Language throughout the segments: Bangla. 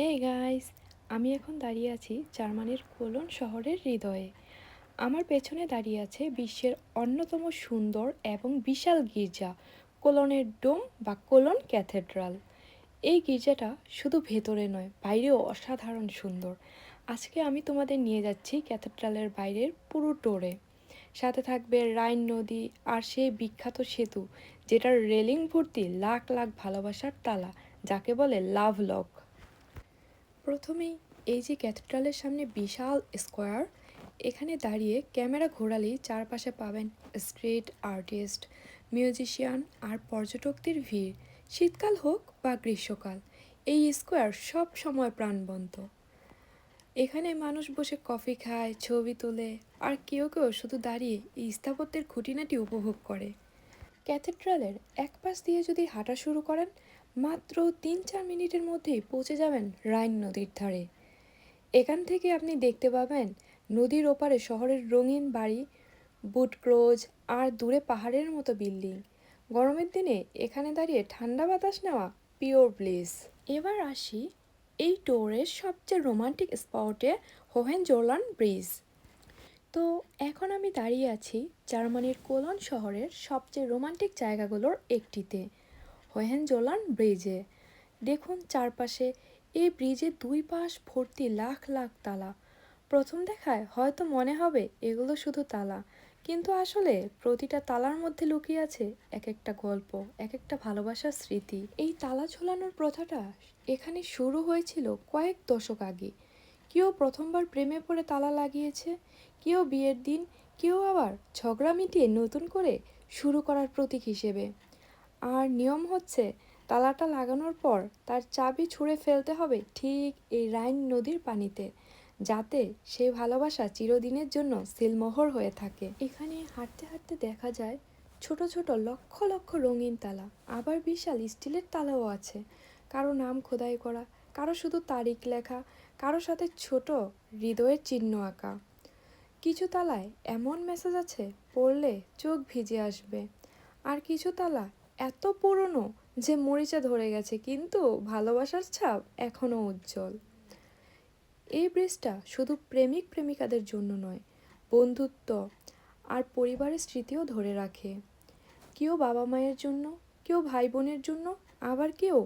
হে গাইস আমি এখন দাঁড়িয়ে আছি জার্মানির কোলন শহরের হৃদয়ে। আমার পেছনে দাঁড়িয়ে আছে বিশ্বের অন্যতম সুন্দর এবং বিশাল গির্জা, কোলনের ডোম বা কোলন ক্যাথেড্রাল। এই গির্জাটা শুধু ভেতরে নয়, বাইরেও অসাধারণ সুন্দর। আজকে আমি তোমাদের নিয়ে যাচ্ছি ক্যাথেড্রালের বাইরের পুরো টোরে। সাথে থাকবে রাইন নদী আর সেই বিখ্যাত সেতু, যেটার রেলিং ভর্তি লাখ লাখ ভালোবাসার তালা, যাকে বলে লাভ লক প্রথমেই এই যে ক্যাথেড্রালের সামনে বিশাল স্কোয়ার, এখানে দাঁড়িয়ে ক্যামেরা ঘোরালেই চারপাশে পাবেন স্ট্রিট আর্টিস্ট, মিউজিশিয়ান আর পর্যটকদের ভিড়, শীতকাল হোক বা গ্রীষ্মকাল। এই স্কোয়ার সব সময় প্রাণবন্ত। এখানে মানুষ বসে কফি খায়, ছবি তোলে আর কেউ কেউ শুধু দাঁড়িয়ে এই স্থাপত্যের খুঁটিনাটি উপভোগ করে। ক্যাথেড্রালের এক পাশ দিয়ে যদি হাঁটা শুরু করেন মাত্র তিন চার মিনিটের মধ্যেই পৌঁছে যাবেন রাইন নদীর ধারে। এখান থেকে আপনি দেখতে পাবেন নদীর ওপারে শহরের রঙিন বাড়ি বুট ক্রোজ আর দূরে পাহাড়ের মতো বিল্ডিং। গরমের দিনে এখানে দাঁড়িয়ে ঠান্ডা বাতাস নেওয়া পিওর ব্লিস। এবার আসি এই টোরের সবচেয়ে রোমান্টিক স্পটে হোহেন জোরলান ব্রিজ। তো এখন আমি দাঁড়িয়ে আছি জার্মানির কোলন শহরের সবচেয়ে রোমান্টিক জায়গাগুলোর একটিতে। হোহেনজোলান ব্রিজে। দেখুন চারপাশে, এই ব্রিজের দুই পাশ ভর্তি লাখ লাখ তালা। প্রথম দেখায় হয়তো মনে হবে এগুলো শুধু তালা, কিন্তু আসলে প্রতিটা তালার মধ্যে লুকিয়ে আছে এক একটা গল্প এক একটা ভালোবাসার স্মৃতি। এই তালা ঝোলানোর প্রথাটা এখানে শুরু হয়েছিল কয়েক দশক আগে। কেউ প্রথমবার প্রেমে পড়ে তালা লাগিয়েছে, কেউ বিয়ের দিন, কেউ আবার ঝগড়া মিটিয়ে নতুন করে শুরু করার প্রতীক হিসেবে। আর নিয়ম হচ্ছে, তালাটা লাগানোর পর তার চাবি ছুঁড়ে ফেলতে হবে ঠিক এই রাইন নদীর পানিতে, যাতে সেই ভালোবাসা চিরদিনের জন্য সিলমোহর হয়ে থাকে। এখানে হাঁটতে হাঁটতে দেখা যায় ছোট ছোট লক্ষ লক্ষ রঙিন তালা, আবার বিশাল স্টিলের তালাও আছে। কারও নাম খোদাই করা, কারও শুধু তারিখ লেখা, কারও সাথে ছোট হৃদয়ের চিহ্ন আঁকা। কিছু তালায় এমন মেসেজ আছে, পড়লে চোখ ভিজে আসবে। আর কিছু তালা এত পুরনো যে মরিচা ধরে গেছে, কিন্তু ভালোবাসার ছাপ এখনও উজ্জ্বল। এই ব্রিজটা শুধু প্রেমিক প্রেমিকাদের জন্য নয়, বন্ধুত্ব আর পরিবারের স্মৃতিও ধরে রাখে। কেউ বাবা মায়ের জন্য, কেউ ভাই বোনের জন্য, আবার কেউ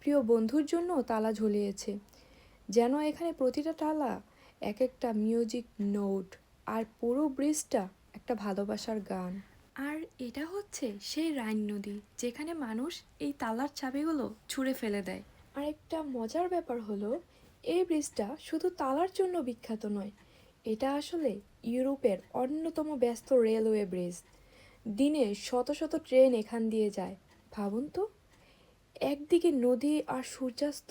প্রিয় বন্ধুর জন্য তালা ঝুলিয়েছে, যেন এখানে প্রতিটা তালা এক একটা মিউজিক নোট আর পুরো ব্রিজটা একটা ভালোবাসার গান। আর এটা হচ্ছে সেই রাইন নদী, যেখানে মানুষ এই তালার চাবিগুলো ছুঁড়ে ফেলে দেয়। আর একটা মজার ব্যাপার হলো, এই ব্রিজটা শুধু তালার জন্য বিখ্যাত নয়, এটা আসলে ইউরোপের অন্যতম ব্যস্ত রেলওয়ে ব্রিজ। দিনে শত শত ট্রেন এখান দিয়ে যায়, ভাবুন তো। একদিকে নদী আর সূর্যাস্ত,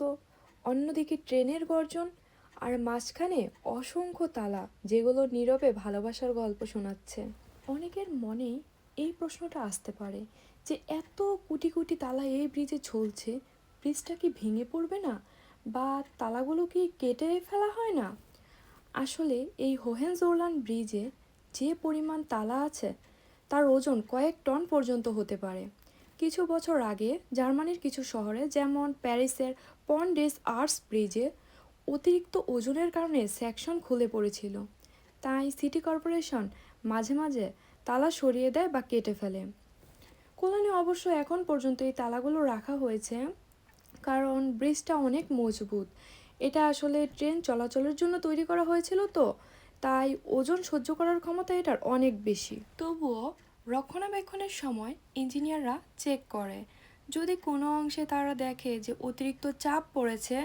অন্যদিকে ট্রেনের গর্জন, আর মাঝখানে অসংখ্য তালা, যেগুলো নীরবে ভালোবাসার গল্প শোনাচ্ছে। অনেকের মনেই এই প্রশ্নটা আসতে পারে যে এত কোটি কোটি তালা এই ব্রিজে ঝুলছে ব্রিজটা কি ভেঙে পড়বে না? বা তালাগুলো কি কেটে ফেলা হয় না? আসলে এই হোহেনজোরলান ব্রিজে যে পরিমাণ তালা আছে, তার ওজন কয়েক টন পর্যন্ত হতে পারে। কিছু বছর আগে জার্মানির কিছু শহরে যেমন প্যারিসের পন্ডেস আর্টস ব্রিজে অতিরিক্ত ওজনের কারণে সেকশন খুলে পড়েছিল। তাই সিটি কর্পোরেশন মাঝে মাঝে তালা সরিয়ে দেয় বা কেটে ফেলে। কল্যাণে অবশ্য এখন পর্যন্ত এই তালাগুলো রাখা হয়েছে, কারণ ব্রিজটা অনেক মজবুত। এটা আসলে ট্রেন চলাচলের জন্য তৈরি করা হয়েছিল তো, তাই ওজন সহ্য করার ক্ষমতা এটার অনেক বেশি। তবুও রক্ষণাবেক্ষণের সময় ইঞ্জিনিয়াররা চেক করে, যদি কোনো অংশে তারা দেখে যে অতিরিক্ত চাপ পড়েছে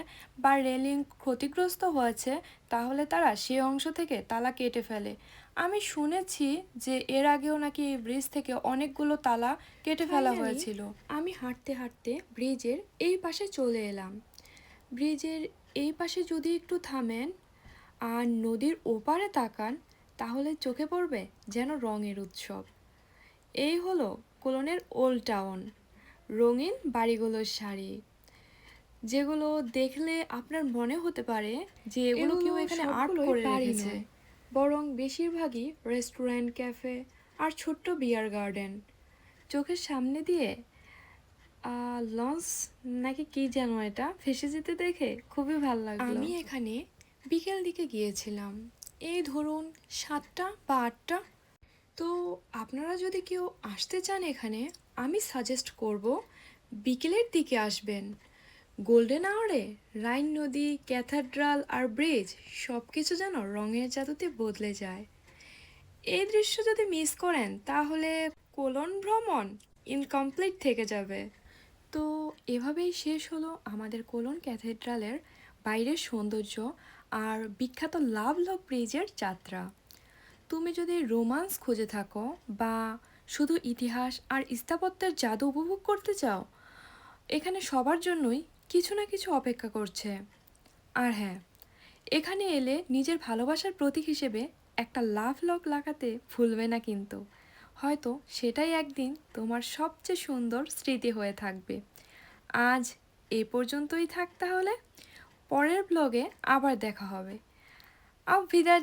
বা রেলিং ক্ষতিগ্রস্ত হয়েছে, তাহলে তারা সে অংশ থেকে তালা কেটে ফেলে। আমি শুনেছি যে এর আগেও নাকি এই ব্রিজ থেকে অনেকগুলো তালা কেটে ফেলা হয়েছিল। আমি হাঁটতে হাঁটতে ব্রিজের এই পাশে চলে এলাম। ব্রিজের এই পাশে যদি একটু থামেন আর নদীর ওপারে তাকান তাহলে চোখে পড়বে যেন রঙের উৎসব। এই হলো কোলনের ওল্ড টাউন রঙিন বাড়িগুলোর শাড়ি। যেগুলো দেখলে আপনার মনে হতে পারে যে এগুলো কেউ এখানে আর্ট করে রেখেছে। বরং বেশিরভাগই রেস্টুরেন্ট, ক্যাফে আর ছোট্ট বিয়ার গার্ডেন। চোখের সামনে দিয়ে লঞ্চ নাকি কি যেন এটা ফেসে যেতে দেখে খুবই ভালো লাগল। আমি এখানে বিকেল দিকে গিয়েছিলাম। এই ধরুন সাতটা বা আটটা। তো আপনারা যদি কেউ আসতে চান এখানে, আমি সাজেস্ট করব বিকেলের দিকে আসবেন। গোল্ডেন আওয়ারে, রাইন নদী, ক্যাথাড্রাল আর ব্রিজ সব কিছু যেন রঙের জাদুতে বদলে যায়। এই দৃশ্য যদি মিস করেন, তাহলে কোলন ভ্রমণ ইনকমপ্লিট থেকে যাবে। তো এভাবেই শেষ হলো আমাদের কোলন ক্যাথেড্রালের বাইরের সৌন্দর্য আর বিখ্যাত লাভ লভ ব্রিজের যাত্রা। তুমি যদি রোমান্স খুঁজে থাকো বা শুধু ইতিহাস আর স্থাপত্যের জাদু উপভোগ করতে চাও, এখানে সবার জন্যই কিছু না কিছু অপেক্ষা করছে। আর হ্যাঁ এখানে এলে নিজের ভালোবাসার প্রতীক হিসেবে একটা লাভ লক লাগাতে ভুলবে না কিন্তু। হয়তো সেটাই একদিন তোমার সবচেয়ে সুন্দর স্মৃতি হয়ে থাকবে। আজ এ পর্যন্তই থাক তাহলে। পরের ব্লগে আবার দেখা হবে। আপ ভিদার